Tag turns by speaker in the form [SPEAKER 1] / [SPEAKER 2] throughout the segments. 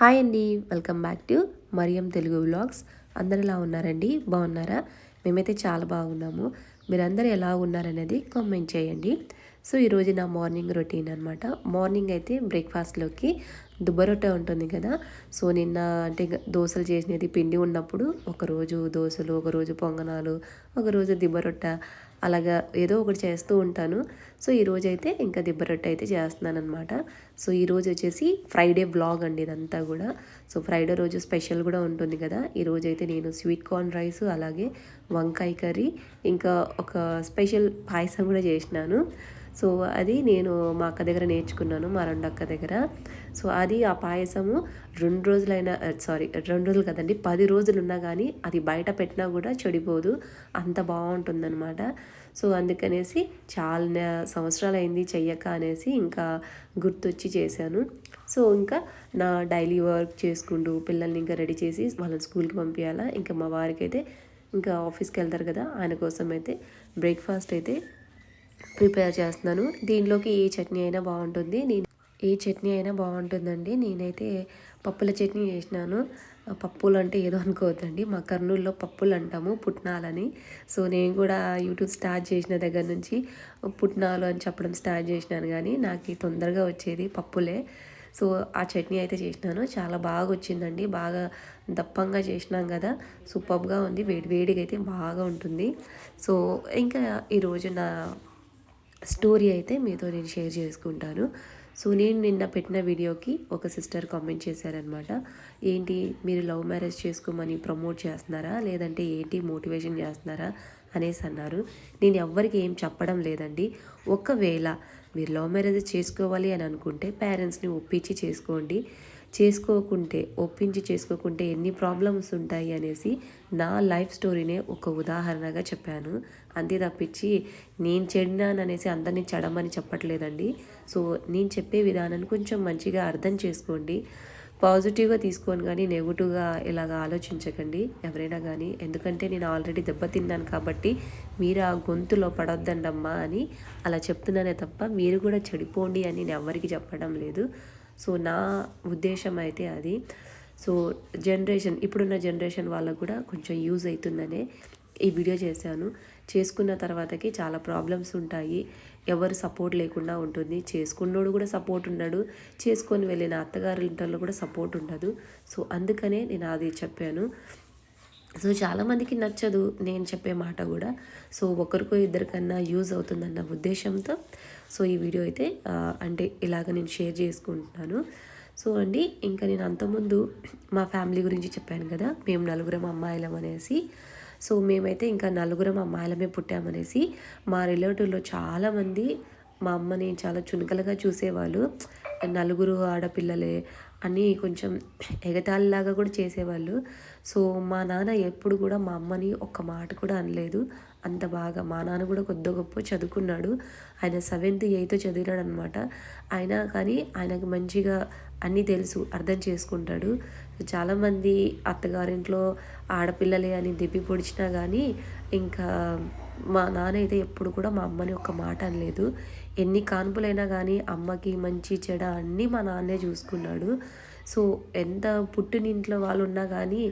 [SPEAKER 1] Hi అండి welcome back to Mariam Telugu vlogs. అందరు ఎలా ఉన్నారండి? బాగున్నారా? మేమైతే చాలా బాగున్నాము. మీరందరూ ఎలా ఉన్నారనేది కామెంట్ చేయండి. సో ఈరోజు నా మార్నింగ్ రొటీన్ అనమాట మార్నింగ్ అయితే బ్రేక్ఫాస్ట్లోకి దుబ్బరొట్టె ఉంటుంది కదా. సో నిన్న అంటే దోశలు చేసినది పిండి ఉన్నప్పుడు ఒకరోజు దోశలు ఒకరోజు పొంగనాలు ఒకరోజు దిబ్బరొట్టె అలాగా ఏదో ఒకటి చేస్తూ ఉంటాను. సో ఈరోజు అయితే ఇంకా దిబ్బరొట్టె అయితే చేస్తున్నాను అనమాట సో ఈరోజు వచ్చేసి ఫ్రైడే బ్లాగ్ అండి ఇదంతా కూడా. సో ఫ్రైడే రోజు స్పెషల్ కూడా ఉంటుంది కదా. ఈరోజు అయితే నేను స్వీట్ కార్న్ రైస్ అలాగే వంకాయ కర్రీ ఇంకా ఒక స్పెషల్ పాయసం కూడా చేసినాను. సో అది నేను మా అక్క దగ్గర నేర్చుకున్నాను మా రెండు అక్క దగ్గర. సో అది ఆ పాయసము రెండు రోజులైనా సారీ రెండు రోజులు కదండి పది రోజులు ఉన్నా కానీ అది బయట పెట్టినా కూడా చెడిపోదు అంత బాగుంటుందన్నమాట. సో అందుకనేసి చాలా సంవత్సరాలు అయింది చెయ్యక అనేసి ఇంకా గుర్తొచ్చి చేశాను. సో ఇంకా నా డైలీ వర్క్ చేసుకుంటూ పిల్లల్ని ఇంకా రెడీ చేసి వాళ్ళని స్కూల్కి పంపించాలా ఇంకా మా వారికి అయితే ఇంకా ఆఫీస్కి వెళ్తారు కదా ఆయన కోసం అయితే బ్రేక్ఫాస్ట్ అయితే ప్రిపేర్ చేస్తున్నాను. దీనిలోకి ఏ చట్నీ అయినా బాగుంటుంది. నేను ఏ చట్నీ అయినా బాగుంటుందండి. నేనైతే పప్పుల చట్నీ చేసినాను. పప్పులు అంటే ఏదో అనుకోవద్దండి. మా కర్నూలులో పప్పులు అంటాము పుట్నాలని. సో నేను కూడా యూట్యూబ్ స్టార్ట్ చేసిన దగ్గర నుంచి పుట్నాలు అని చెప్పడం స్టార్ట్ చేసినాను కానీ నాకు తొందరగా వచ్చేది పప్పులే. సో ఆ చట్నీ అయితే చేసినాను. చాలా బాగా వచ్చిందండి. బాగా దప్పంగా చేసినాం కదా. సూపర్గా ఉంది. వేడి వేడిగా అయితే బాగా ఉంటుంది. సో ఇంకా ఈరోజు నా స్టోరీ అయితే మీతో నేను షేర్ చేసుకుంటాను. సో నేను నిన్న పెట్టిన వీడియోకి ఒక సిస్టర్ కామెంట్ చేశారనమాట ఏంటి మీరు లవ్ మ్యారేజ్ చేసుకోమని ప్రమోట్ చేస్తున్నారా? లేదంటే ఏంటి మోటివేషన్ చేస్తున్నారా? అనేసి అన్నారు. నేను ఎవ్వరికి ఏం చెప్పడం లేదండి. ఒకవేళ మీరు లవ్ మ్యారేజ్ చేసుకోవాలి అని అనుకుంటే పేరెంట్స్ని ఒప్పించి చేసుకోండి. చేసుకోకుంటే ఒప్పించి చేసుకోకుంటే ఎన్ని ప్రాబ్లమ్స్ ఉంటాయి అనేసి నా లైఫ్ స్టోరీనే ఒక ఉదాహరణగా చెప్పాను. అంతే తప్పించి నేను చెడినాననేసి అందరినీ చెడమని చెప్పట్లేదండి. సో నేను చెప్పే విధానాన్ని కొంచెం మంచిగా అర్థం చేసుకోండి. పాజిటివ్గా తీసుకోను కానీ నెగిటివ్గా ఇలాగ ఆలోచించకండి ఎవరైనా కానీ. ఎందుకంటే నేను ఆల్రెడీ దెబ్బతిన్నాను కాబట్టి మీరు ఆ గొంతులో పడొద్దండమ్మా అని అలా చెప్తున్నానే తప్ప మీరు కూడా చెడిపోండి అని నేను ఎవరికి చెప్పడం లేదు. సో నా ఉద్దేశం అయితే అది. సో జనరేషన్ ఇప్పుడున్న జనరేషన్ వాళ్ళకు కూడా కొంచెం యూజ్ అవుతుందనే ఈ వీడియో చేశాను. చేసుకున్న తర్వాతకి చాలా ప్రాబ్లమ్స్ ఉంటాయి. ఎవరు సపోర్ట్ లేకుండా ఉంటుంది. చేసుకున్నోడు కూడా సపోర్ట్ ఉండడు. చేసుకొని వెళ్ళిన అత్తగారు ఇంటర్లో కూడా సపోర్ట్ ఉండదు. సో అందుకనే నేను అది చెప్పాను. సో చాలామందికి నచ్చదు నేను చెప్పే మాట కూడా. సో ఒకరికో ఇద్దరికన్నా యూజ్ అవుతుందన్న ఉద్దేశంతో సో ఈ వీడియో అయితే అంటే ఇలాగ నేను షేర్ చేసుకుంటున్నాను. సో అండి ఇంకా నేను అంతకుముందు మా ఫ్యామిలీ గురించి చెప్పాను కదా మేము నలుగురం అమ్మాయిలం అనేసి. సో మేమైతే ఇంకా నలుగురం అమ్మాయిలమే పుట్టామనేసి మా రిలేటివ్లో చాలామంది మా అమ్మని చాలా చునుకలుగా చూసేవాళ్ళు. నలుగురు ఆడపిల్లలే అని కొంచెం ఎగతాళిలాగా కూడా చేసేవాళ్ళు. సో మా నాన్న ఎప్పుడు కూడా మా అమ్మని ఒక్క మాట కూడా అనలేదు. అంత బాగా మా నాన్న కూడా కొద్ది గొప్ప చదువుకున్నాడు. ఆయన సెవెంత్ ఎయిత్ చదివినాడు అనమాట అయినా కానీ ఆయనకు మంచిగా అన్నీ తెలుసు అర్థం చేసుకుంటాడు. చాలామంది అత్తగారింట్లో ఆడపిల్లలే అని దెబ్బి పొడిచినా కానీ ఇంకా మా నాన్న అయితే ఎప్పుడు కూడా మా అమ్మని ఒక మాట అనలేదు. ఎన్ని కాన్పులైనా కానీ అమ్మకి మంచి చెడ అన్నీ మా నాన్నే చూసుకున్నాడు. సో ఎంత పుట్టినింట్లో వాళ్ళు ఉన్నా కానీ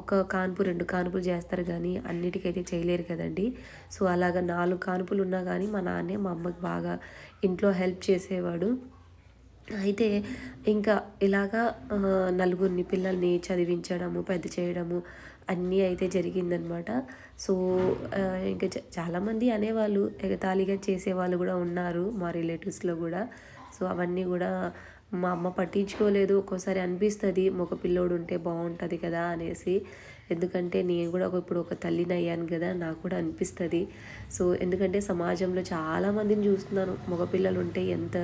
[SPEAKER 1] ఒక కాన్పు రెండు కాన్పులు చేస్తారు కానీ అన్నిటికైతే చేయలేరు కదండి. సో అలాగ నాలుగు కాన్పులు ఉన్నా కానీ మా నాన్నే మా అమ్మకి బాగా ఇంట్లో హెల్ప్ చేసేవాడు. అయితే ఇంకా ఇలాగా నలుగురిని పిల్లల్ని చదివించడము పెద్ద చేయడము అన్నీ అయితే జరిగిందనమాట. సో ఇంకా చాలామంది అనేవాళ్ళు ఎగతాళిగా చేసేవాళ్ళు కూడా ఉన్నారు మా రిలేటివ్స్లో కూడా. సో అవన్నీ కూడా మా అమ్మ పట్టించుకోలేదు. ఒక్కోసారి అనిపిస్తుంది మగ పిల్లోడు ఉంటే బాగుంటుంది కదా అనేసి. ఎందుకంటే నేను కూడా ఇప్పుడు ఒక తల్లిని అయ్యాను కదా నాకు కూడా అనిపిస్తుంది. సో ఎందుకంటే సమాజంలో చాలామందిని చూస్తున్నాను. మగపిల్లలు ఉంటే ఎంత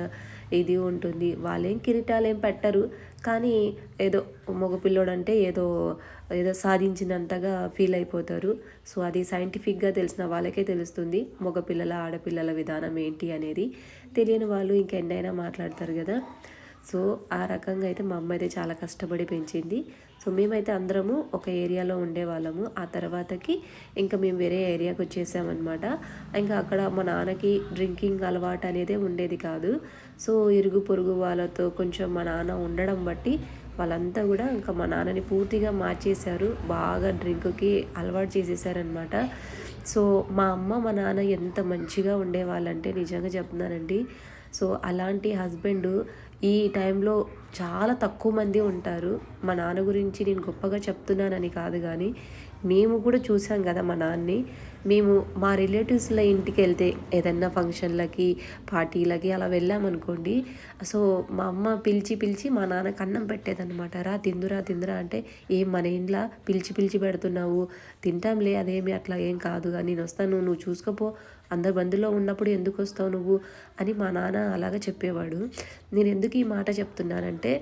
[SPEAKER 1] ఇది ఉంటుంది. వాళ్ళేం కిరీటాలు ఏం పెట్టరు. కానీ ఏదో మగపిల్లోడు అంటే ఏదో ఏదో సాధించినంతగా ఫీల్ అయిపోతారు. సో అది సైంటిఫిక్గా తెలిసిన వాళ్ళకే తెలుస్తుంది. మగపిల్లల ఆడపిల్లల విధానం ఏంటి అనేది. తెలియని వాళ్ళు ఇంకెన్నైనా మాట్లాడతారు కదా. సో ఆ రకంగా అయితే మా అమ్మ అయితే చాలా కష్టపడి పెంచింది. సో మేమైతే అందరము ఒక ఏరియాలో ఉండేవాళ్ళము. ఆ తర్వాతకి ఇంకా మేము వేరే ఏరియాకి వచ్చేసామన్నమాట. ఇంకా అక్కడ మా నాన్నకి డ్రింకింగ్ అలవాటు అనేది ఉండేది కాదు. సో ఇరుగు పొరుగు వాళ్ళతో కొంచెం మా నాన్న ఉండడం బట్టి వాళ్ళంతా కూడా ఇంకా మా నాన్నని పూర్తిగా మార్చేశారు. బాగా డ్రింక్కి అలవాటు చేసేసారనమాట సో మా అమ్మ మా నాన్న ఎంత మంచిగా ఉండేవాళ్ళంటే నిజంగా చెప్తున్నానండి. సో అలాంటి హస్బెండ్ ఈ టైంలో చాలా తక్కువ మంది ఉంటారు. మా నాన్న గురించి నేను గొప్పగా చెప్తున్నానని కాదు కానీ మేము కూడా చూసాం కదా మా నాన్నని మేము మా రిలేటివ్స్ల ఇంటికి వెళ్తే ఏదన్నా ఫంక్షన్లకి పార్టీలకి అలా వెళ్ళామనుకోండి సో మా అమ్మ పిలిచి పిలిచి మా నాన్న అన్నం పెట్టేదన్నమాట. రా తిందురా తిందురా అంటే ఏం మన ఇంట్లో పిలిచి పిలిచి పెడుతున్నావు? తింటాంలే అదేమి అట్లా ఏం కాదు నేను వస్తాను నువ్వు చూసుకోపో అందరు బందులో ఉన్నప్పుడు ఎందుకు వస్తావు నువ్వు? అని మా నాన్న అలాగా చెప్పేవాడు. నేను ఎందుకు ఈ మాట చెప్తున్నానంటే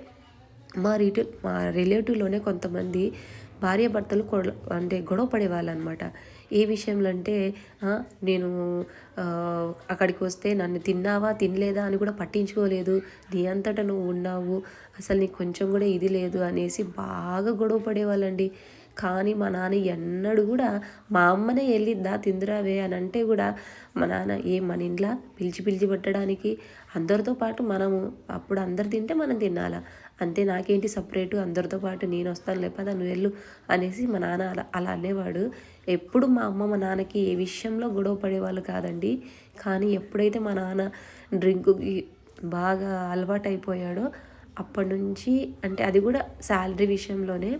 [SPEAKER 1] మా రిటి మా రిలేటివ్లోనే కొంతమంది భార్యాభర్తలు అంటే గొడవ పడేవాళ్ళు అనమాట ఏ విషయంలో అంటే నేను అక్కడికి వస్తే నన్ను తిన్నావా తినలేదా అని కూడా పట్టించుకోలేదు. నీ అంతటా నువ్వు ఉన్నావు. అసలు నీకు కొంచెం కూడా ఇది లేదు అనేసి బాగా గొడవ పడేవాళ్ళండి. కానీ మా నాన్న ఎన్నడు కూడా మా అమ్మనే వెళ్ళిద్దా తిందురావే అని అంటే కూడా మా నాన్న ఏ మన ఇంట్లో పిలిచి పిలిచి పెట్టడానికి అందరితో పాటు మనము అప్పుడు అందరు తింటే మనం తినాలా. అంతే నాకేంటి సపరేటు అందరితో పాటు నేను వస్తాను లేకపోతే నువ్వు వెళ్ళు అనేసి మా నాన్న అలా అలా అనేవాడు. ఎప్పుడు మా అమ్మ మా నాన్నకి ఏ విషయంలో గొడవ పడేవాళ్ళు కాదండి. కానీ ఎప్పుడైతే మా నాన్న డ్రింక్కి బాగా అలవాటు అయిపోయాడో అప్పటి నుంచి అంటే అది కూడా శాలరీ విషయంలోనే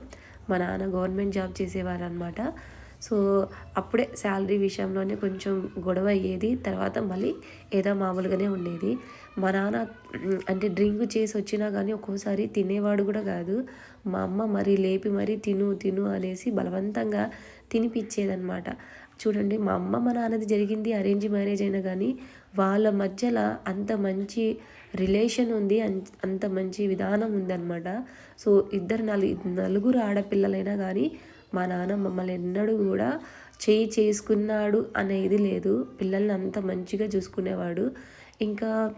[SPEAKER 1] మా నాన్న గవర్నమెంట్ జాబ్ చేసేవారు అనమాట సో అప్పుడే శాలరీ విషయంలోనే కొంచెం గొడవ అయ్యేది. తర్వాత మళ్ళీ ఏదో మామూలుగానే ఉండేది. మా నాన్న అంటే డ్రింక్ చేసి వచ్చినా కానీ ఒక్కోసారి తినేవాడు కూడా కాదు. మా అమ్మ మరి లేపి మరీ తిను తిను అనేసి బలవంతంగా తినిపించేదనమాట చూడండి మా అమ్మ మా నాన్నది జరిగింది అరేంజ్ మ్యారేజ్ అయినా కానీ వాళ్ళ మధ్యలో అంత మంచి రిలేషన్ ఉంది అంత మంచి విధానం ఉందన్నమాట. సో ఇద్దరు నలుగు నలుగురు ఆడపిల్లలైనా కానీ మా నాన్న మమ్మల్ని ఎన్నడూ కూడా చేయి చేసుకున్నాడు అనేది లేదు. పిల్లల్ని అంత మంచిగా చూసుకునేవాడు. ఇంకా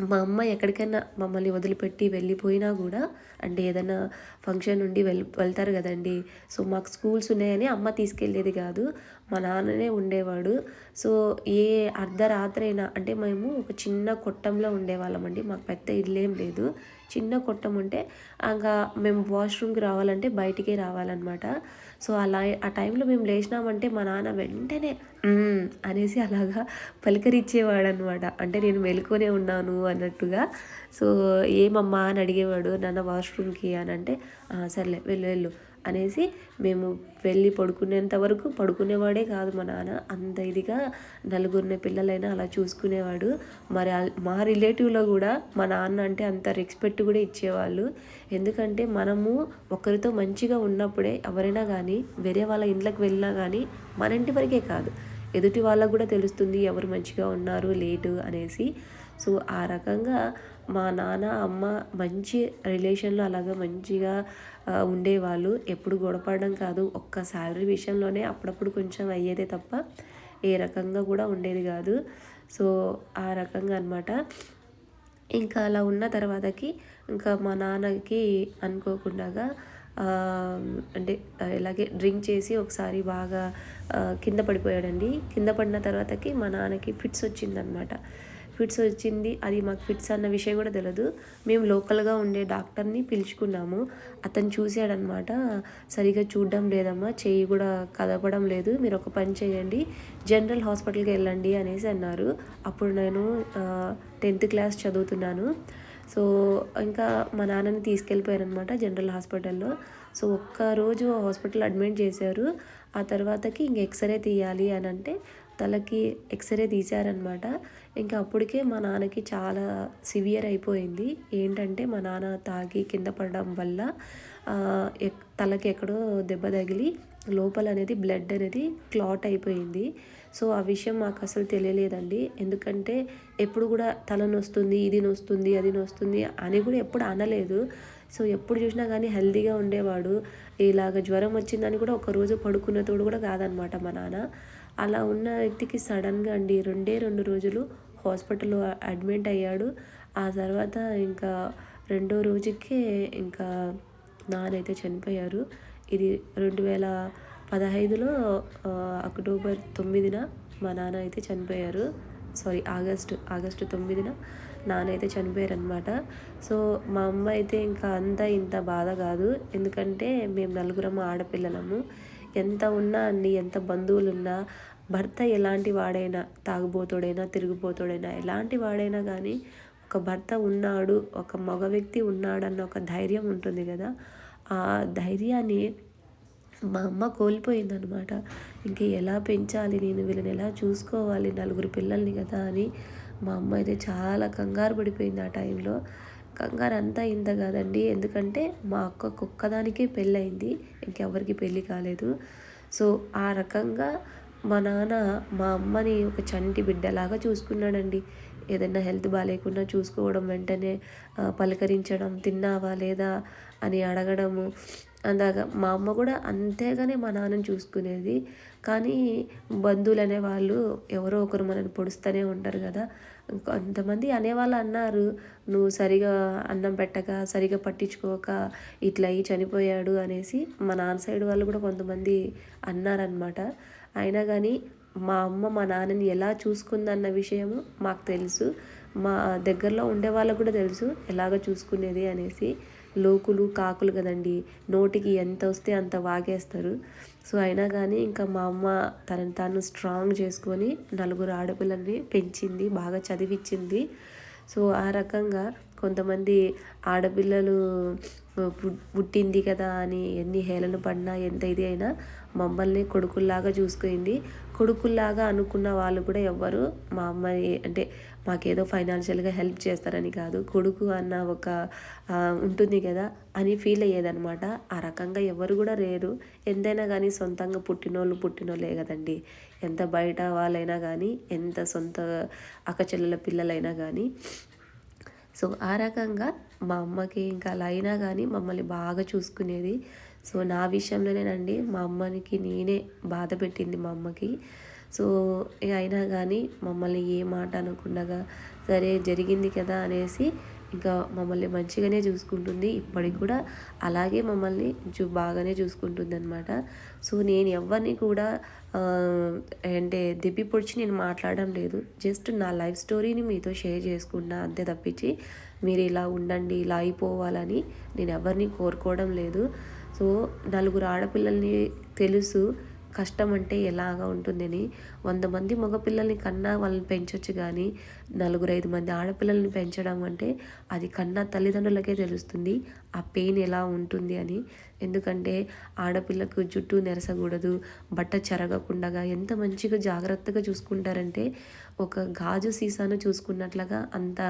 [SPEAKER 1] మా అమ్మ ఎక్కడికైనా మమ్మల్ని వదిలిపెట్టి వెళ్ళిపోయినా కూడా అంటే ఏదైనా ఫంక్షన్ నుండి వెళ్ వెళ్తారు కదండి. సో మాకు స్కూల్స్ ఉన్నాయని అమ్మ తీసుకెళ్ళేది కాదు. మా నాన్ననే ఉండేవాడు. సో ఏ అర్ధరాత్రైనా అంటే మేము ఒక చిన్న కొట్టంలో ఉండేవాళ్ళమండి. మాకు పెద్ద ఇల్లు ఏం లేదు. చిన్న కొట్టం ఉంటే ఇంకా మేము వాష్రూమ్కి రావాలంటే బయటికే రావాలన్నమాట. సో అలా ఆ టైంలో మేము లేచినామంటే మా నాన్న వెంటనే అనేసి అలాగా పలకరించేవాడు అనమాట అంటే నేను మెలుకునే ఉన్నాను అన్నట్టుగా. సో ఏమమ్మా అని అడిగేవాడు నాన్న వాష్రూమ్కి అని అంటే సర్లే వెళ్ళు వెళ్ళు. అనేసి మేము వెళ్ళి పడుకునేంత వరకు పడుకునేవాడే కాదు మా నాన్న. అంత ఇదిగా నలుగురిని పిల్లలైనా అలా చూసుకునేవాడు. మరి మా రిలేటివ్లో కూడా మా నాన్న అంటే అంత రెస్పెక్ట్ కూడా ఇచ్చేవాళ్ళు. ఎందుకంటే మనము ఒకరితో మంచిగా ఉన్నప్పుడే ఎవరైనా కానీ వేరే వాళ్ళ ఇంట్లోకి వెళ్ళినా కానీ మన ఇంటి వరకే కాదు. ఎదుటి వాళ్ళకు కూడా తెలుస్తుంది ఎవరు మంచిగా ఉన్నారు లేటు అనేసి. సో ఆ రకంగా మా నాన్న అమ్మ మంచి రిలేషన్లో అలాగా మంచిగా ఉండేవాళ్ళు. ఎప్పుడు గొడపడడం కాదు. ఒక్క శాలరీ విషయంలోనే అప్పుడప్పుడు కొంచెం అయ్యేదే తప్ప ఏ రకంగా కూడా ఉండేది కాదు. సో ఆ రకంగా అనమాట ఇంకా అలా ఉన్న తర్వాతకి ఇంకా మా నాన్నకి అనుకోకుండా అంటే ఇలాగే డ్రింక్ చేసి ఒకసారి బాగా కింద పడిపోయాడండి. కింద పడిన తర్వాతకి మా నాన్నకి ఫిట్స్ వచ్చిందనమాట ఫిట్స్ వచ్చింది. అది మాకు ఫిట్స్ అన్న విషయం కూడా తెలియదు మేము లోకల్గా ఉండే డాక్టర్ని పిలుచుకున్నాము. అతను చూశాడనమాట సరిగా చూడడం లేదమ్మా చెయ్యి కూడా కదపడం లేదు. మీరు ఒక పని చేయండి జనరల్ హాస్పిటల్కి వెళ్ళండి అనేసి అన్నారు. అప్పుడు నేను టెన్త్ క్లాస్ చదువుతున్నాను. సో ఇంకా మా నాన్నని తీసుకెళ్ళిపోయారనమాట జనరల్ హాస్పిటల్లో. సో ఒక్కరోజు హాస్పిటల్ అడ్మిట్ చేశారు. ఆ తర్వాతకి ఇంక ఎక్స్రే తీయాలి అని అంటే తలకి ఎక్స్రే తీశారనమాట ఇంకా అప్పటికే మా నాన్నకి చాలా సివియర్ అయిపోయింది. ఏంటంటే మా నాన్న తాగి కింద పడడం వల్ల తలకి ఎక్కడో దెబ్బ తగిలి లోపల అనేది బ్లడ్ అనేది క్లాట్ అయిపోయింది. సో ఆ విషయం మాకు అసలు తెలియలేదండి. ఎందుకంటే ఎప్పుడు కూడా తల నొస్తుంది ఇది నొస్తుంది అది నొస్తుంది అని కూడా ఎప్పుడు అనలేదు. సో ఎప్పుడు చూసినా కానీ హెల్దీగా ఉండేవాడు. ఇలాగ జ్వరం వచ్చిందని కూడా ఒక రోజు పడుకున్న తోడు కూడా కాదనమాట మా నాన్న. అలా ఉన్న వ్యక్తికి సడన్గా అండి రెండే రెండు రోజులు హాస్పిటల్లో అడ్మిట్ అయ్యాడు. ఆ తర్వాత ఇంకా రెండో రోజుకే ఇంకా నానైతే చనిపోయారు. ఇది రెండు వేల పదహైదులో అక్టోబర్ తొమ్మిదిన మా నాన్న అయితే చనిపోయారు. సారీ ఆగస్టు ఆగస్టు తొమ్మిదిన నాన్న అయితే చనిపోయారనమాట సో మా అమ్మ అయితే ఇంకా అంత ఇంత బాధ కాదు. ఎందుకంటే మేము నలుగురము ఆడపిల్లలము. ఎంత ఉన్నా అన్ని ఎంత బంధువులు ఉన్నా భర్త ఎలాంటి వాడైనా తాగుబోతుడైనా తిరిగిపోతుడైనా ఎలాంటి వాడైనా కానీ ఒక భర్త ఉన్నాడు ఒక మగ వ్యక్తి ఉన్నాడన్న ఒక ధైర్యం ఉంటుంది కదా. ఆ ధైర్యాన్ని మా అమ్మ కోల్పోయిందనమాట ఇంక ఎలా పెంచాలి నేను వీళ్ళని ఎలా చూసుకోవాలి నలుగురు పిల్లల్ని కదా అని మా అమ్మ అయితే చాలా కంగారు పడిపోయింది ఆ టైంలో. కంగారు అంతా ఇంత కాదండి. ఎందుకంటే మా అక్క కుక్కదానికే పెళ్ళయింది. ఇంకెవరికి పెళ్ళి కాలేదు. సో ఆ రకంగా మా నాన్న మా అమ్మని ఒక చంటి బిడ్డలాగా చూసుకున్నాడండి. ఏదైనా హెల్త్ బాగాలేకుండా చూసుకోవడం వెంటనే పలకరించడం తిన్నావా లేదా? అని అడగడము. అందాక మా అమ్మ కూడా అంతేగానే మా నాన్నని చూసుకునేది. కానీ బంధువులు అనేవాళ్ళు ఎవరో ఒకరు మనల్ని పొడుస్తూనే ఉంటారు కదా. కొంతమంది అనేవాళ్ళు అన్నారు నువ్వు సరిగా అన్నం పెట్టక సరిగా పట్టించుకోక ఇట్లా అయ్యి చనిపోయాడు అనేసి మా నాన్న సైడ్ వాళ్ళు కూడా కొంతమంది అన్నారనమాట అయినా కానీ మా అమ్మ మా నాన్నని ఎలా చూసుకుందన్న విషయము మాకు తెలుసు. మా దగ్గరలో ఉండే వాళ్ళకు కూడా తెలుసు. ఎలాగ చూసుకునేది అనేసి. లోకులు కాకులు కదండి. నోటికి ఎంత వస్తే అంత వాగేస్తారు. సో అయినా కానీ ఇంకా మా అమ్మ తనని తాను స్ట్రాంగ్ చేసుకొని నలుగురు ఆడపిల్లల్ని పెంచింది బాగా చదివించింది సో ఆ రకంగా కొంతమంది ఆడపిల్లలు పుట్టింది కదా అని ఎన్ని హేళన పడినా ఎంత ఇది అయినా మమ్మల్ని కొడుకుల్లాగా చూసుకుంది. కొడుకుల్లాగా అనుకున్న వాళ్ళు కూడా ఎవ్వరు మా అమ్మాయి అంటే మాకేదో ఫైనాన్షియల్గా హెల్ప్ చేస్తారని కాదు కొడుకు అన్న ఒక ఉంటుంది కదా అని ఫీల్ అయ్యేదనమాట ఆ రకంగా ఎవరు కూడా లేరు. ఎంతైనా కానీ సొంతంగా పుట్టినోళ్ళు పుట్టినోళ్ళే కదండి. ఎంత బయట వాళ్ళైనా కానీ ఎంత సొంత అక్కచెల్లెల పిల్లలైనా కానీ సో ఆ రకంగా మా అమ్మకి ఇంకా అలా అయినా కానీ మమ్మల్ని బాగా చూసుకునేది. సో నా విషయంలోనేనండి మా అమ్మకి నేనే బాధ పెట్టింది మా అమ్మకి. సో అయినా కానీ మమ్మల్ని ఏ మాట అనకుండా సరే జరిగింది కదా అనేసి ఇంకా మమ్మల్ని మంచిగానే చూసుకుంటుంది. ఇప్పటికి కూడా అలాగే మమ్మల్ని చూ బాగానే చూసుకుంటుంది అనమాట సో నేను ఎవరిని కూడా అంటే దిప్పి పొడిచి నేను మాట్లాడడం లేదు. జస్ట్ నా లైఫ్ స్టోరీని మీతో షేర్ చేసుకున్నా అంతే తప్పించి మీరు ఇలా ఉండండి ఇలా అయిపోవాలని నేను ఎవరిని కోరుకోవడం లేదు. సో నలుగురు ఆడపిల్లల్ని తెలుసు. కష్టం అంటే ఎలాగా ఉంటుందని. వంద మంది మగపిల్లల్ని కన్నా వాళ్ళని పెంచవచ్చు కానీ నలుగురు ఐదు మంది ఆడపిల్లల్ని పెంచడం అంటే అది కన్నా తల్లిదండ్రులకే తెలుస్తుంది ఆ పెయిన్ ఎలా ఉంటుంది అని. ఎందుకంటే ఆడపిల్లకు జుట్టు నెరసకూడదు బట్ట చెరగకుండా ఎంత మంచిగా జాగ్రత్తగా చూసుకుంటారంటే ఒక గాజు సీసాను చూసుకున్నట్లుగా అంత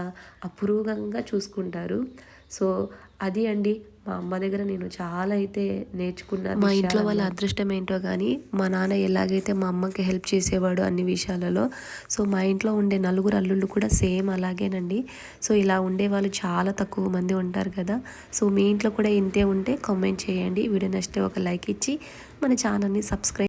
[SPEAKER 1] అపురూపంగా చూసుకుంటారు. సో అది అండి. మా అమ్మ దగ్గర నేను చాలా అయితే నేర్చుకున్నాను మా ఇంట్లో వాళ్ళ అదృష్టం ఏంటో కానీ మా నాన్న ఎలాగైతే మా అమ్మకి హెల్ప్ చేసేవాడు అన్ని విషయాలలో సో మా ఇంట్లో ఉండే నలుగురు అల్లుళ్ళు కూడా సేమ్ అలాగేనండి. సో ఇలా ఉండే వాళ్ళు చాలా తక్కువ మంది ఉంటారు కదా. సో మీ ఇంట్లో కూడా ఇంతే ఉంటే కామెంట్ చేయండి. వీడియో నచ్చితే ఒక లైక్ ఇచ్చి మన ఛానల్ని సబ్స్క్రైబ్